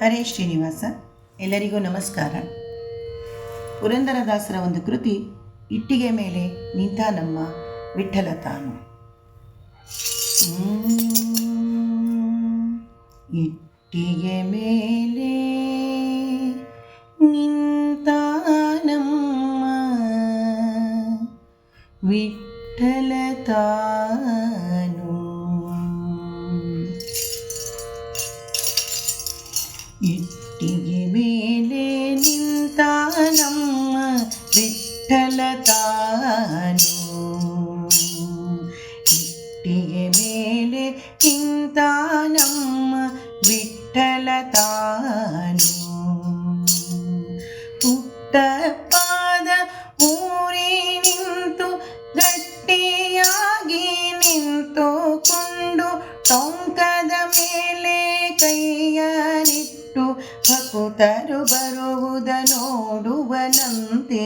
ಹರೇ ಶ್ರೀನಿವಾಸ, ಎಲ್ಲರಿಗೂ ನಮಸ್ಕಾರ. ಪುರಂದರದಾಸರ ಒಂದು ಕೃತಿ ಇಟ್ಟಿಗೆ ಮೇಲೆ ನಿಂತ ನಮ್ಮ ವಿಠಲ ತಾನು ಇಟ್ಟಿಗೆ ಮೇಲೆ ನಿಂತ ನಮ್ಮ ವಿಠಲ ತಾನು ಇಟ್ಟಿಗೆ ಮೇಲೆ ನಿಂತ ನಮ್ಮ ವಿಠಲ ತಾನು ಇಟ್ಟಿಗೆ ಮೇಲೆ ನಿಂತ ನಮ್ಮ ವಿಠಲ ತಾನು ಭಕುತರು ಬರುವುದ ನೋಡುವನಂತೆ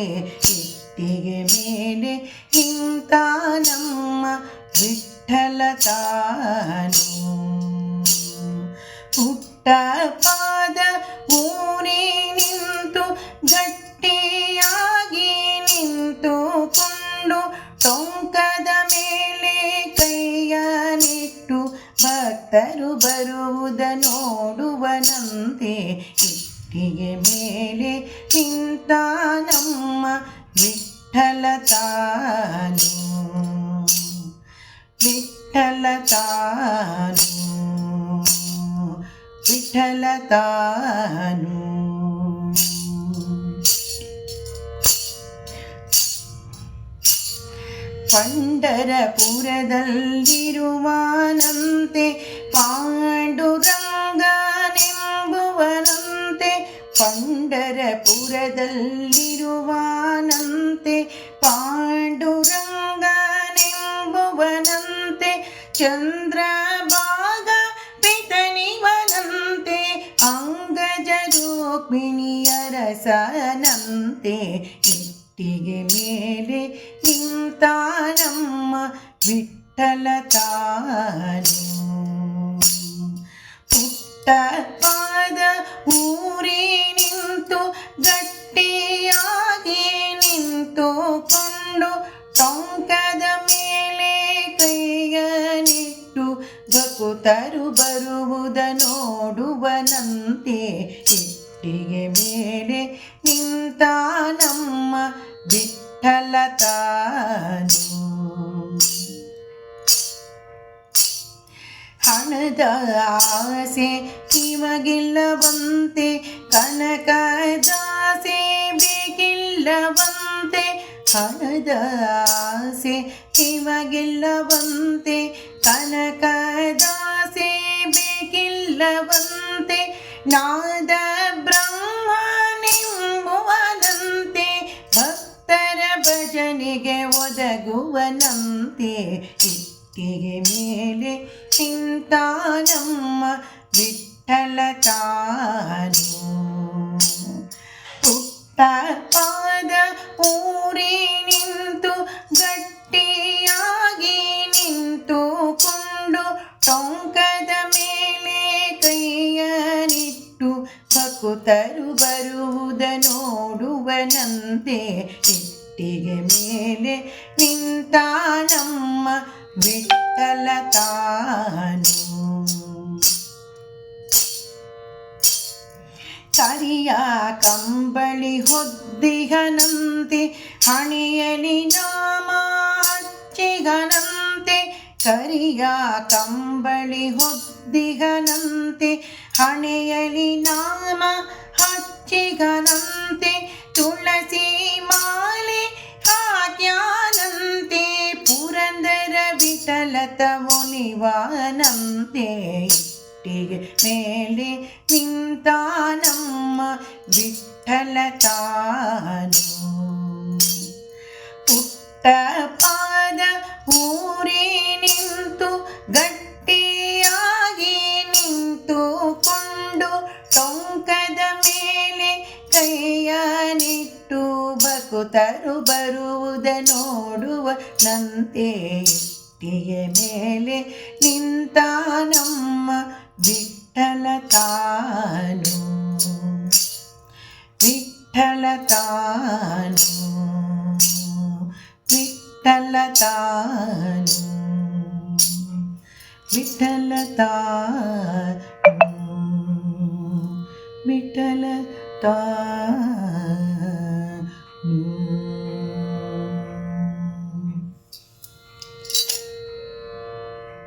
ಇಟ್ಟಿಗೆ ಮೇಲೆ ಇಂತ ನಮ್ಮ ವಿಠಲ ತಾನು. ಪುಟ್ಟ ಪಾದ ಊರಿ ನಿಂತು, ಗಟ್ಟಿಯಾಗಿ ನಿಂತುಕೊಂಡು ಟೊಂಕದ ಮೇಲೆ ಕೈಯನಿಟ್ಟು ಭಕ್ತರು ಬರುವುದ ನೋಡುವನಂತೆ ಇಟ್ಟಿಗೆ ಮೇಲೆ ನಿಂತ ನಮ್ಮ ವಿಠಲ ತಾನು ವಿಠಲ ತಾನು ವಿಠಲ ತಾನು ಪಂಡರಪುರದಲ್ಲಿರುವಾನಂತೆ ಪಾಂಡುರಂಗನೆಂಬುವನಂತೆ ಪಂಡರಪುರದಲ್ಲಿರುವಾನಂತೆ ಪಾಂಡುರಂಗನೆಂಬುವನಂತೆ ಚಂದ್ರಭಾಗ ಪಿತನಿವನಂತೆ ಅಂಗಜ ರೂಪಿಣಿಯರಸನಂತೆ ಇಟ್ಟಿಗೆ ಮೇಲೆ ನಿಂತ ನಮ್ಮ ವಿಠಲ ತಾನು ಪುಟ್ಟ ಪಾದ ಊರಿ ನಿಂತು, ಗಟ್ಟಿಯಾಗಿ ನಿಂತುಕೊಂಡು ಟೊಂಕದ ಮೇಲೆ ಕೈಯನಿಟ್ಟು ಭಕುತರು ಬರುವುದ ನೋಡುವನಂತೆ ಇಟ್ಟಿಗೆ ಮೇಲೆ ನಿಂತ ನಮ್ಮ ವಿಠಲತಾನು ಹಣದ ಆಸೆ ಕಿಮಗಿಲ್ಲವಂತೆ ಕನಕದಾಸೆ ಬೇಕಿಲ್ಲವಂತೆ ಹಣದಾಸೆ ಆಸೆ ಕಿಮಗಿಲ್ಲವಂತೆ ಕನಕದಾಸೆ ಬೇಕಿಲ್ಲವಂತೆ, ನಾದ ಬ್ರಹ್ಮನೆಂಬುವನಂತೆ ಭಕ್ತರ ಭಜನೆಗೆ ಒದಗುವನಂತೆ, ಇಟ್ಟಿಗೆ ಮೇಲೆ ನಿಂತ ನಮ್ಮ ವಿಠಲ ತಾನು ಪುಟ್ಟ ಪಾದ ಊರಿ ನಿಂತು, ಗಟ್ಟಿಯಾಗಿ ನಿಂತುಕೊಂಡು, ಟೊಂಕದ ಮೇಲೆ ಕೈಯನಿಟ್ಟು ಭಕುತರು ಬರುವುದ ನೋಡುವನಂತೆ ಇಟ್ಟಿಗೆ ಮೇಲೆ ನಿಂತ ನಮ್ಮ ವಿಠಲ ಕರಿಯ ಕಂಬಳಿ ಹೊದ್ದಿಗನಂತೆ ಹಣೆಯಲಿ ನಾಮ ಹಚ್ಚಿಗನಂತೆ ಕರಿಯ ಕಂಬಳಿ ಹೊದ್ದಿಗನಂತೆ ಹಣೆಯಲಿ ನಾಮ ಹಚ್ಚಿಗನಂತೆ ತುಳಸಿ ಮಾಲೆ ಹಾಕ್ಯಾನಂತೆ ಪುರಂದರ ವಿಠಲತ ಮುನಿವಾನಂತೆ ಇಟ್ಟಿಗೆ ಮೇಲೆ ನಿಂತ ನಮ್ಮ ವಿಠಲ ತಾನು. ಪುಟ್ಟ ಪಾದ ಊರಿ ನಿಂತು ಗಟ್ಟಿಯಾಗಿ ನಿಂತುಕೊಂಡು ಟೊಂಕದ ಮೇಲೆ ಕೈಯನಿಟ್ಟು ಬಕುತರು ಬರುವುದ ನೋಡುವ ನಂತೆ ಮೇಲೆ ನಿಂತ ನಮ್ಮ വിട്ടലതാനു വിട്ടലതാനു വിട്ടലതാനു വിട്ടലതാനു വിട്ടലതാനു